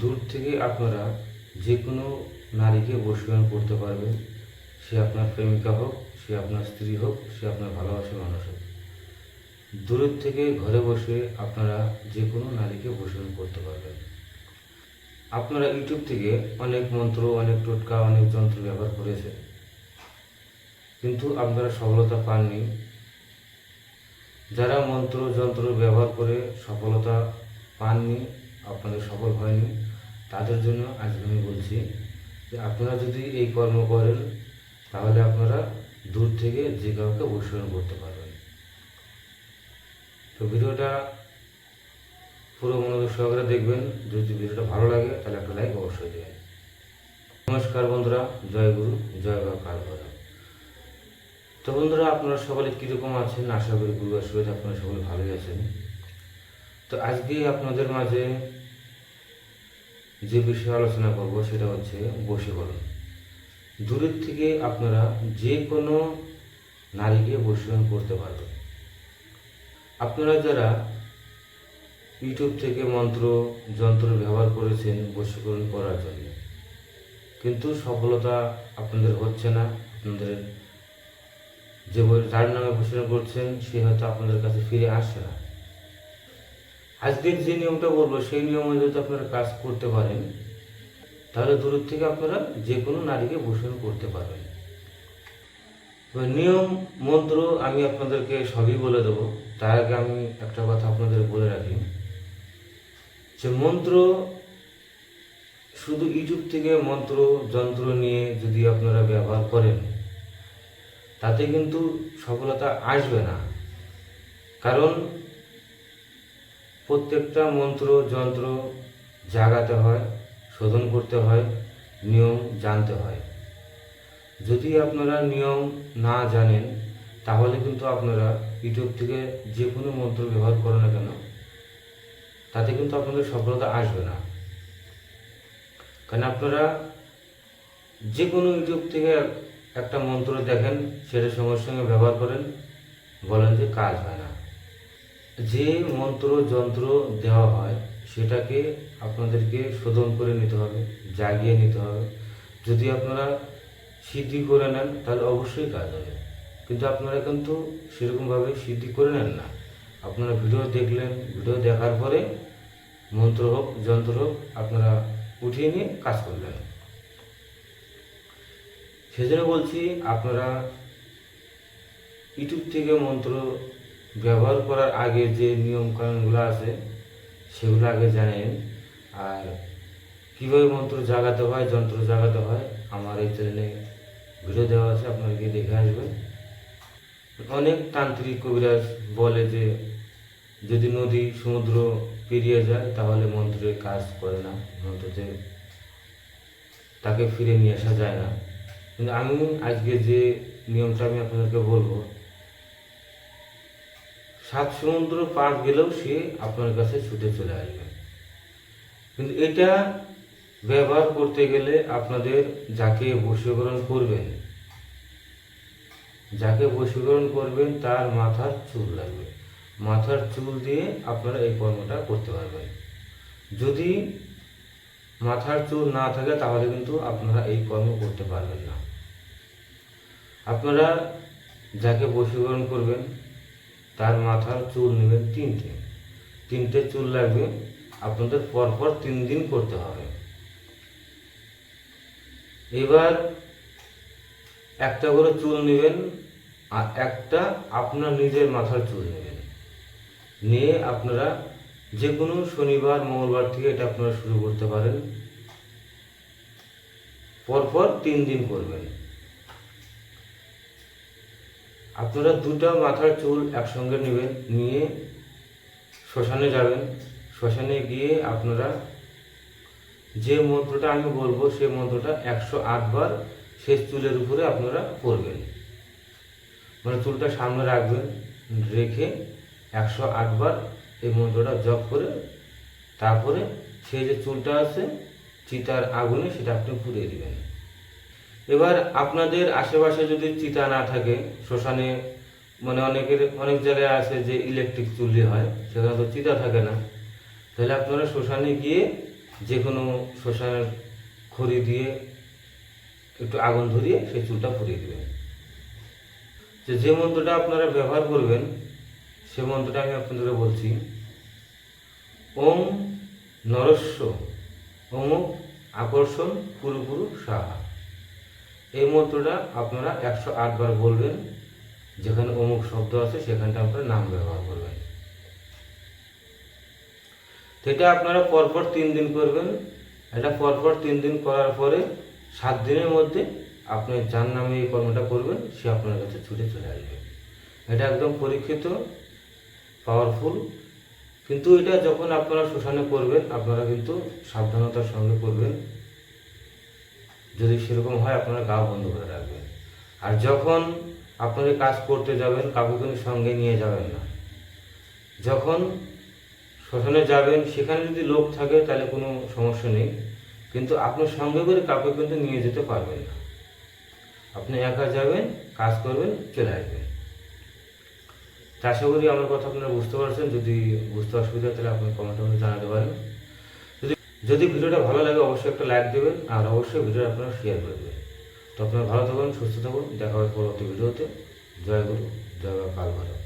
দূর থেকে আপনারা যে কোনো নারীকে বশীকরণ করতে পারবেন। সে আপনার প্রেমিকা হোক, সে আপনার স্ত্রী হোক, সে আপনার ভালোবাসার মানুষ হোক। দূরের থেকে ঘরে বসে আপনারা যে কোনো নারীকে বশীকরণ করতে পারবেন। আপনারা ইউটিউব থেকে অনেক মন্ত্র, অনেক টোটকা, অনেক যন্ত্র ব্যবহার করেছেন। কিন্তু আপনারা সফলতা পাননি। যারা মন্ত্র, যন্ত্র ব্যবহার করে সফলতা পাননি আপনাদের সফল হয়নি। তাদের জন্য আজকে আমি বলছি যে আপনারা যদি এই কর্ম করেন, তাহলে আপনারা দূর থেকে যে কাউকে অনুসরণ করতে পারবেন। তো ভিডিওটা পুরো মনোযোগ সহকারে দেখবেন। যদি ভিডিওটা ভালো লাগে, তাহলে একটা লাইক অবশ্যই দেবেন। নমস্কার বন্ধুরা, জয় গুরু, জয় বা কাল ভৈরব। তো বন্ধুরা, আপনারা সকলে কীরকম আছেন? আশা করি গুরু আশীর্বাদ আপনারা সকলে ভালোই আছেন। তো আজকে আপনাদের মাঝে যে বিষয়ে আলোচনা করব সেটা হচ্ছে বশীকরণ দূরের থেকে আপনারা যে কোনো নারীকে বশীকরণ করতে পারবেন। আপনারা যারা ইউটিউব থেকে মন্ত্র, যন্ত্র ব্যবহার করেছেন বশীকরণ করার জন্য, কিন্তু সফলতা আপনাদের হচ্ছে না। আপনাদের যে যার নামে ঘোষণা করছেন, সে হয়তো আপনাদের কাছে ফিরে আসছে না। আজকের যে নিয়মটা বলব, সেই নিয়মে যদি আপনারা কাজ করতে পারেন, তাহলে দূরের থেকে আপনারা যে কোনো নারীকে ভূষণ করতে পারবেন। নিয়ম, মন্ত্র আমি আপনাদেরকে সবই বলে দেবো। তার আগে আমি একটা কথা আপনাদের বলে রাখি। যে মন্ত্র, শুধু ইউটিউব থেকে মন্ত্র, যন্ত্র নিয়ে যদি আপনারা ব্যবহার করেন, তাতে কিন্তু সফলতা আসবে না। কারণ প্রত্যেকটা মন্ত্র, যন্ত্র জাগাতে হয়, শোধন করতে হয়, নিয়ম জানতে হয়। যদি আপনারা নিয়ম না জানেন, তাহলে কিন্তু আপনারা ইউটিউব থেকে যে কোনো মন্ত্র ব্যবহার করেন না কেন, তাতে কিন্তু আপনাদের সফলতা আসবে না। কারণ আপনারা যে কোনো ইউটিউব থেকে একটা মন্ত্র দেখেন, সেটা সঙ্গে সঙ্গে ব্যবহার করেন, বলেন যে কাজ হয় না। যে মন্ত্র, যন্ত্র দেওয়া হয়, সেটাকে আপনাদেরকে শোধন করে নিতে হবে, জাগিয়ে নিতে হবে। যদি আপনারা সিদ্ধি করে নেন, তাহলে অবশ্যই কাজ হবে। কিন্তু আপনারা কিন্তু সেরকমভাবে সিদ্ধি করে নেন না। আপনারা ভিডিও দেখলেন, ভিডিও দেখার পরে মন্ত্র হোক, যন্ত্র হোক, আপনারা উঠিয়ে নিয়ে কাজ করলেন সেজন্য বলছি, আপনারা ইউটিউব থেকে মন্ত্র ব্যবহার করার আগে যে নিয়ম কানুনগুলো আছে, সেগুলো আগে জানেন। আর কীভাবে মন্ত্র জাগাতে হয়, যন্ত্র জাগাতে হয়, আমার এই চ্যানেলে ভিডিও দেওয়া আছে, আপনারা গিয়ে দেখে আসবেন। অনেক তান্ত্রিক কবিরাজ বলে যে, যদি নদী, সমুদ্র পেরিয়ে যায়, তাহলে মন্ত্রের কাজ করে না মন্ত্রতে তাকে ফিরে নিয়ে আসা যায় না। কিন্তু আমি আজকে যে নিয়মটা আমি আপনাদেরকে বলব সাত সমুদ্র পার গেলেও সে আপনার কাছে ছুটে চলে আসবে। কিন্তু এটা ব্যবহার করতে গেলে আপনাদের যাকে বশীকরণ করবেন, যাকে বশীকরণ করবেন তার মাথার চুল লাগবে। মাথার চুল দিয়ে আপনারা এই কর্মটা করতে পারবেন। যদি মাথার চুল না থাকে তাহলে কিন্তু আপনারা এই কর্ম করতে পারবেন না। আপনারা যাকে বশীকরণ করবেন তার মাথার চুল নেবেন তিনটে। তিনটে চুল লাগবে, আপনাদের পরপর তিন দিন করতে হবে। এবার একটা করে চুল নেবেন, আর একটা আপনার নিজের মাথার চুল নেবেন। নিয়ে আপনারা যে কোনো শনিবার, মঙ্গলবার থেকে এটা আপনারা শুরু করতে পারেন। পরপর তিন দিন করবেন। আপনারা দুটো মাথার চুল একসঙ্গে নেবেন, নিয়ে শ্মশানে যাবেন। শ্মশানে গিয়ে আপনারা যে মন্ত্রটা আমি বলব সেই মন্ত্রটা একশো বার শেষ চুলের উপরে আপনারা পড়বেন মানে চুলটা সামনে রাখবেন, রেখে একশো বার এই মন্ত্রটা জপ করে তারপরে সেই যে চুলটা আছে, চিতার আগুনে সেটা আপনি পুড়িয়ে দিবেন। এবার আপনাদের আশেপাশে যদি চিতা না থাকে, শ্মশানে মানে অনেকের, অনেক জায়গায় আছে যে ইলেকট্রিক চুল্লি হয়, সেখানে তো চিতা থাকে না। তাহলে আপনারা শ্মশানে গিয়ে যে কোনো শ্মশানের খড়ি দিয়ে একটু আগুন ধরিয়ে সেই চুলটা ফুরিয়ে দেবেন। যে যে মন্ত্রটা আপনারা ব্যবহার করবেন, সে মন্ত্রটা আমি আপনাদেরকে বলছি, ওম নরস্য অমুক আকর্ষণ পুরু পুরু সাহা। এই মন্ত্রটা আপনারা একশো আট বার বলবেন, যেখানে অমুক শব্দ আছে সেখানটা আপনারা নাম ব্যবহার করবেন। এটা আপনারা পরপর তিন দিন করবেন। এটা পরপর তিন দিন করার পরে সাত দিনের মধ্যে আপনি যার নামে এই কর্মটা করবেন, সে আপনার কাছে ছুটে চলে আসবে। এটা একদম পরীক্ষিত পাওয়ারফুল কিন্তু এটা যখন আপনারা শ্মশানে করবেন, আপনারা কিন্তু সাবধানতার সঙ্গে করবেন। যদি সেরকম হয়, আপনারা গা বন্ধ করে রাখবেন। আর যখন আপনারা কাজ করতে যাবেন কাউকে কিন্তু সঙ্গে নিয়ে যাবেন না। যখন শ্মশানে যাবেন, সেখানে যদি লোক থাকে, তাহলে কোনো সমস্যা নেই। কিন্তু আপনার সঙ্গে করে কাউকে কিন্তু নিয়ে যেতে পারবেন না। আপনি একা যাবেন, কাজ করবেন, চলে আসবেন। আশা করি আমার কথা আপনারা বুঝতে পারছেন। যদি বুঝতে অসুবিধা তাহলে আপনি কমেন্ট করে জানাতে পারেন। যদি ভিডিওটা ভালো লাগে, অবশ্যই একটা লাইক দেবেন, আর অবশ্যই ভিডিওটা আপনারা শেয়ার করে দেবেন। তো আপনারা ভালো থাকুন, সুস্থ থাকুন, দেখা হবে পরবর্তী ভিডিওতে। জয় গুরু, জয় বা কাল ভালো